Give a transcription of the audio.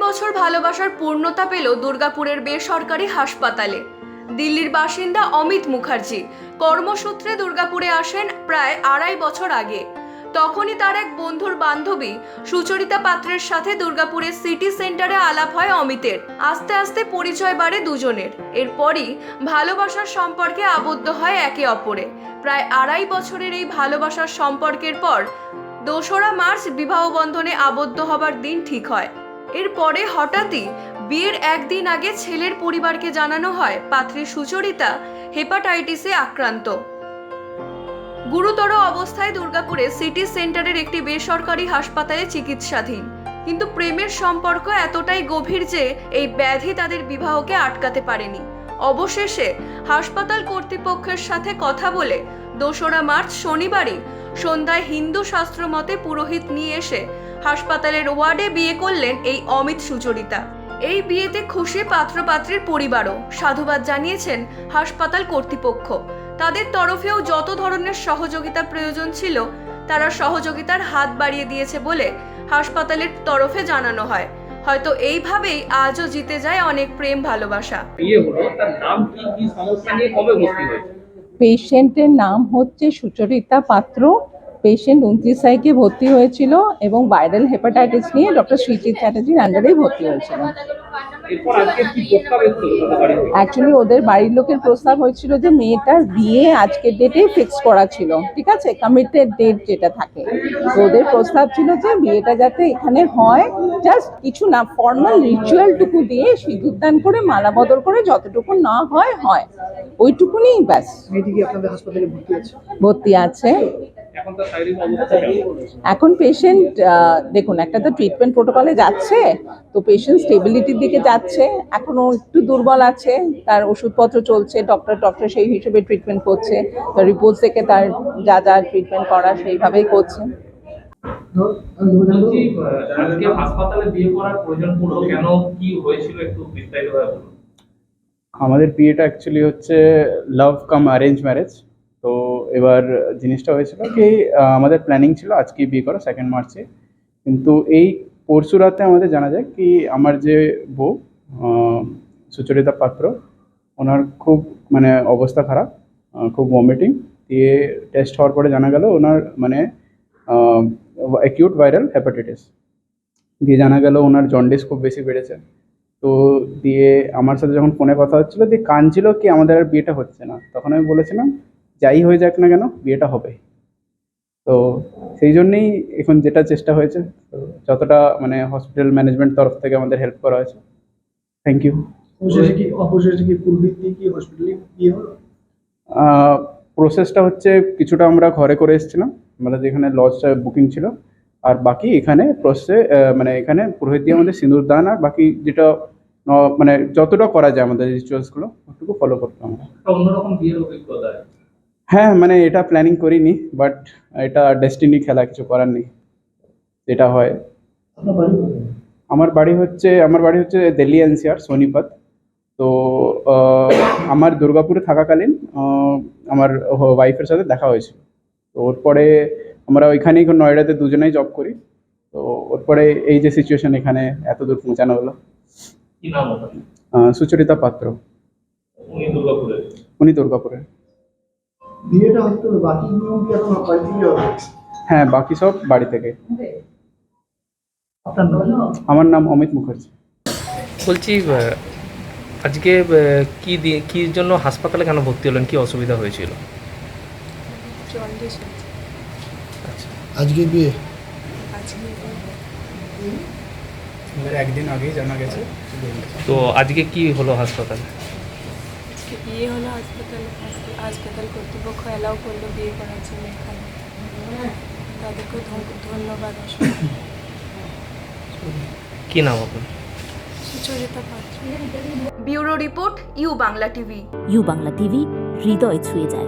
ভালোবাসার পূর্ণতা পেল দুর্গাপুরের বেসরকারি হাসপাতালে। দিল্লির বাসিন্দা অমিত মুখার্জি কর্মসূত্রে দুর্গাপুরে আসেন প্রায় আড়াই বছর আগে। তখনই তার এক বন্ধুর বান্ধবী সুচরিতা পাত্রের সাথে দুর্গাপুরের সিটি সেন্টারে আলাপ হয় অমিতের। আস্তে আস্তে পরিচয় বাড়ে দুজনের। এরপরই ভালোবাসার সম্পর্কে আবদ্ধ হয় একে অপরে। প্রায় আড়াই বছরের এই ভালোবাসার সম্পর্কের পর দোসরা মার্চ বিবাহ বন্ধনে আবদ্ধ হবার দিন ঠিক হয়। এরপরে হঠাৎই বিয়ের একদিন আগে ছেলের পরিবারকে জানানো হয়, পাত্রী সুচরিতা হেপাটাইটিসে আক্রান্ত। গুরুতর অবস্থায় দুর্গাপুরে সিটি সেন্টারের একটি বেসরকারি হাসপাতালে চিকিৎসাধীন। কিন্তু প্রেমের সম্পর্ক এতটাই গভীর যে এই ব্যাধি তাদের বিবাহকে আটকাতে পারেনি। অবশেষে হাসপাতাল কর্তৃপক্ষের সাথে কথা বলে দোসরা মার্চ শনিবারই সন্ধ্যায় হিন্দু শাস্ত্র মতে পুরোহিত নিয়ে এসে হাসপাতালের ওয়ার্ডে বিয়ে করলেন এই অমিত সুচরিতা। এই বিয়েতে খুশি পাত্রপাত্রীর পরিবারও সাধুবাদ জানিয়েছেন হাসপাতাল কর্তৃপক্ষ। তাদের তরফেও যত ধরনের সহযোগিতা প্রয়োজন ছিল তারা সহযোগিতার হাত বাড়িয়ে দিয়েছে বলে হাসপাতালের তরফে জানানো হয়। হয়তো এইভাবেই আজও জিতে যায় অনেক প্রেম ভালোবাসা। বিয়ে হলো তার নাম কি কি সমস্যা নিয়ে কবে ভর্তি হয়েছে? পেশেন্টের নাম হচ্ছে সুচরিতা পাত্র। পেশেন্ট উনত্রিশ তারিখে ভর্তি হয়েছিল এবং ভাইরাল হেপাটাইটিস নিয়ে ডক্টর শ্রীজিৎ চ্যাটার্জির আন্ডারেই ভর্তি হয়েছিল। অ্যাকচুয়ালি ওদের বাড়ির লোকের প্রস্তাব হয়েছিল যে মেয়েটার বিয়ে আজকের ডেটে ফিক্স করা ছিল ঠিক আছে? কমিটেড ডেট যেটা থাকে। তো ওদের প্রস্তাব ছিল যে বিয়েটা যাতে এখানে হয় জাস্ট কিছু না ফর্মাল রিচুয়ালটুকু দিয়ে সিঁদুর দান করে মালা বদল করে যতটুকু না হয় হয়। ওইটুকুনি ব্যাস। ভর্তি আছে। এখন তার পেশেন্ট দেখুন, একটা তো ট্রিটমেন্ট প্রোটোকলে যাচ্ছে, তো পেশেন্ট স্টেবিলিটির দিকে যাচ্ছে, এখনও একটু দুর্বল আছে, তার ওষুধপত্র চলছে ডক্টর ডক্টর সেই হিসেবে ট্রিটমেন্ট করছে তো রিপোর্ট থেকে তার যা যা ট্রিটমেন্ট করা সেইভাবেই করছে। আমাদের বিয়েটা অ্যাকচুয়ালি হচ্ছে লাভ কাম অ্যারেঞ্জ ম্যারেজ এবার জিনিসটা হয়েছিল কি আমাদের প্ল্যানিং ছিল আজকেই বিয়ে করা সেকেন্ড মার্চে কিন্তু এই পরশু রাতে আমাদের জানা যায় কি, আমার যে বউ সুচরিতা পাত্র, ওনার খুব মানে অবস্থা খারাপ খুব ভমিটিং দিয়ে টেস্ট হওয়ার পরে জানা গেল ওনার মানে অ্যাকিউট ভাইরাল হেপাটাইটিস দিয়ে জানা গেল ওনার জন্ডিস খুব বেশি বেড়েছে। তো দিয়ে আমার সাথে যখন ফোনে কথা হচ্ছিল, দিয়ে কাঁদছিল কি, আমাদের আর বিয়েটা হচ্ছে না। তখন আমি বলেছিলাম যাই হয়ে যাক না কেন বিয়েটা হবে। তো সেই জন্যেই এখন যেটা চেষ্টা হয়েছে তো যতটা মানে হসপিটাল ম্যানেজমেন্ট তরফ থেকে আমাদের হেল্প করা হয়েছে। থ্যাংক ইউ কি অবশেষে কি পূর্বিক কি হসপিটালে বিয়ে হলো? প্রসেসটা হচ্ছে কিছুটা আমরা ঘরে করে এসেছিলাম আমরা যেখানে লজটা বুকিং ছিল। আর বাকি এখানে প্রসেসে মানে এখানে পুরোহিত দিয়ে আমাদের সিঁদুর দান আর বাকি যেটা মানে যতটা করা যায় আমাদের রিচুয়ালসগুলো ওটুকু ফলো করতাম আমরা। অন্যরকম বিয়ের অভিজ্ঞতা হ্যাঁ মানে এটা প্ল্যানিং করিনি বাট এটা ডেস্টিনি খেলা কিছু করার নেই। যেটা হয়। আমার বাড়ি হচ্ছে আমার বাড়ি হচ্ছে দিল্লি এনসিআর সোনিপত। তো আমার দুর্গাপুরে থাকাকালীন আমার ওয়াইফের সাথে দেখা হয়েছিল। তো ওর পরে আমরা ওইখানেই নয়ডাতে দুজনেই জব করি। তো ওর পরে এই যে সিচুয়েশন এখানে এত দূর পৌঁছানো হলো। সুচরিতা পাত্র। উনি দুর্গাপুরে? উনি দুর্গাপুরে। বিয়েটা বাকি নিয়ম কি এখন বাড়ি থেকে হবে? হ্যাঁ বাকি সব বাড়ি থেকে। আপনার নাম? আমার নাম অমিত মুখার্জি। বলছি আজকে কি দিয়ে কি জন্য হাসপাতালে কেন ভর্তি হলেন? কি অসুবিধা হয়েছিল? আজকে বিয়ে? একদিন আগেই জানা গেছে তো আজকে কি হলো হাসপাতালে? আজকে বিয়ে হলো হাসপাতালে হাসপাতাল কর্তৃপক্ষ অ্যালাউ করল বিয়ে করার জন্য এখানে। তাদেরকেও ধন্যবাদ কি নাম আপনার? Sucharita Patra. Bureau report U Bangla TV. U Bangla TV হৃদয় ছুঁয়ে যায়।